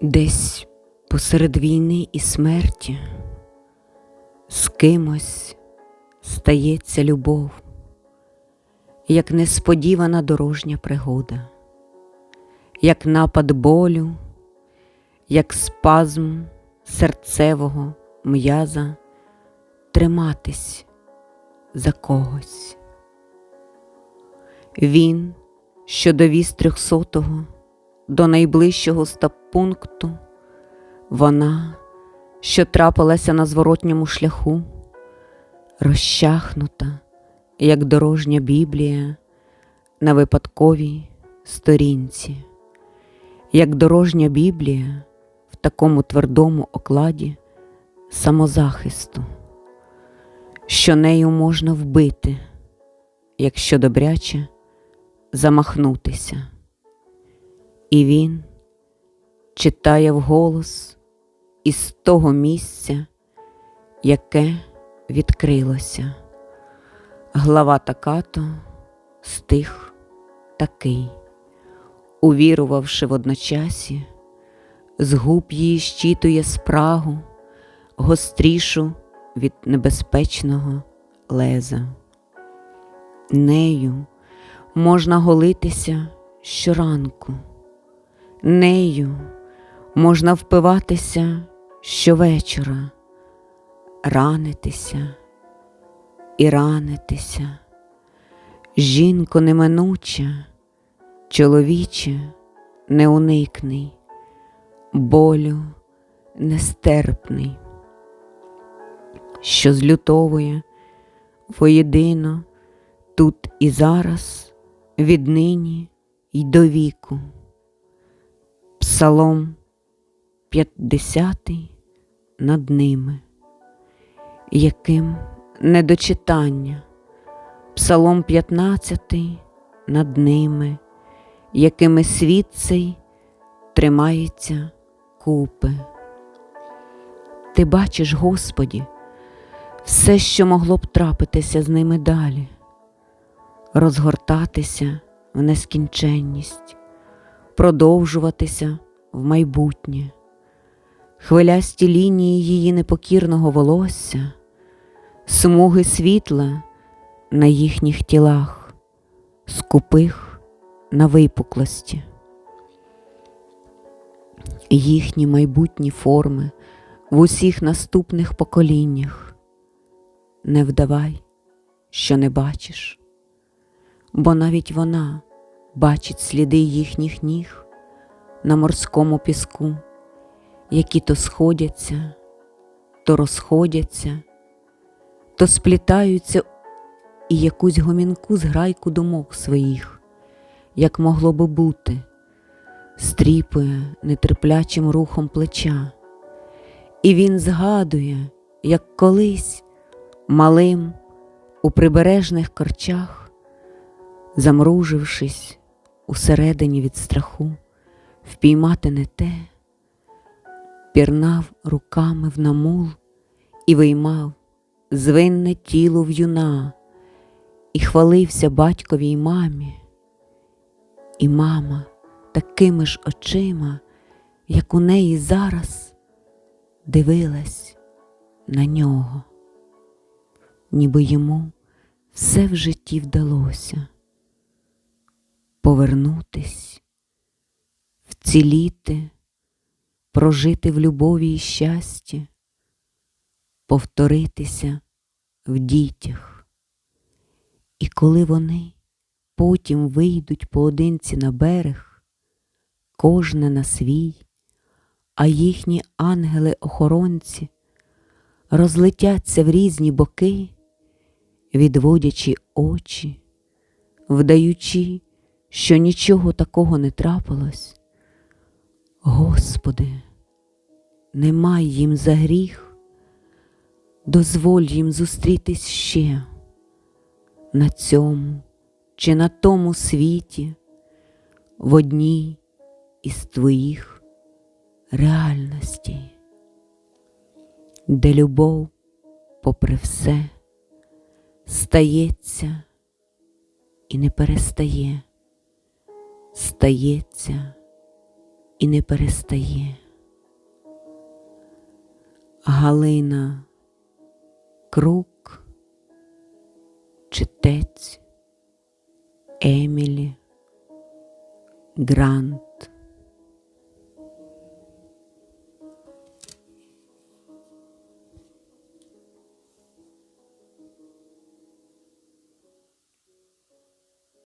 Десь посеред війни і смерті з кимось стається любов, як несподівана дорожня пригода, як напад болю, як спазм серцевого м'яза триматись за когось. Він, що довіз трьохсотого до найближчого стаб-пункту, вона, що трапилася на зворотньому шляху, розчахнута, як дорожня Біблія на випадковій сторінці, як дорожня Біблія в такому твердому окладі самозахисту, що нею можна вбити, якщо добряче замахнутися. І він читає вголос із того місця, яке відкрилося. Глава такато стих такий, увірувавши водночасі, з губ її щитує спрагу, гострішу від небезпечного леза. Нею можна голитися щоранку, нею можна впиватися щовечора, ранитися і ранитися. Жінко неминуча, чоловіче неуникний, болю нестерпний, що злютовує воєдино тут і зараз, віднині й до віку. Псалом п'ятдесятий над ними, яким недочитання, Псалом п'ятнадцятий над ними, якими світ цей тримається купи. Ти бачиш, Господі, все, що могло б трапитися з ними далі, розгортатися в нескінченність, продовжуватися в майбутнє, хвилясті лінії її непокірного волосся, смуги світла на їхніх тілах, скупих на випуклості, їхні майбутні форми в усіх наступних поколіннях. Не вдавай, що не бачиш, бо навіть вона бачить сліди їхніх ніг на морському піску, які то сходяться, то розходяться, то сплітаються і якусь гомінку зграйку думок своїх, як могло би бути, стріпує нетерплячим рухом плеча, і він згадує, як колись малим у прибережних корчах, замружившись усередині від страху, впіймати не те, пірнав руками в намул і виймав звинне тіло в юна, і хвалився батькові й мамі, і мама такими ж очима, як у неї зараз дивилась на нього, ніби йому все в житті вдалося повернутись, вціліти, прожити в любові і щасті, повторитися в дітях. І коли вони потім вийдуть поодинці на берег, кожне на свій, а їхні ангели-охоронці розлетяться в різні боки, відводячи очі, вдаючи, що нічого такого не трапилось. Господи, немай їм за гріх, дозволь їм зустрітись ще на цьому чи на тому світі, в одній із твоїх реальностей, де любов, попри все, стається і не перестає, стається і не перестає. Галина, Крук, Читець, Емілі, Грант.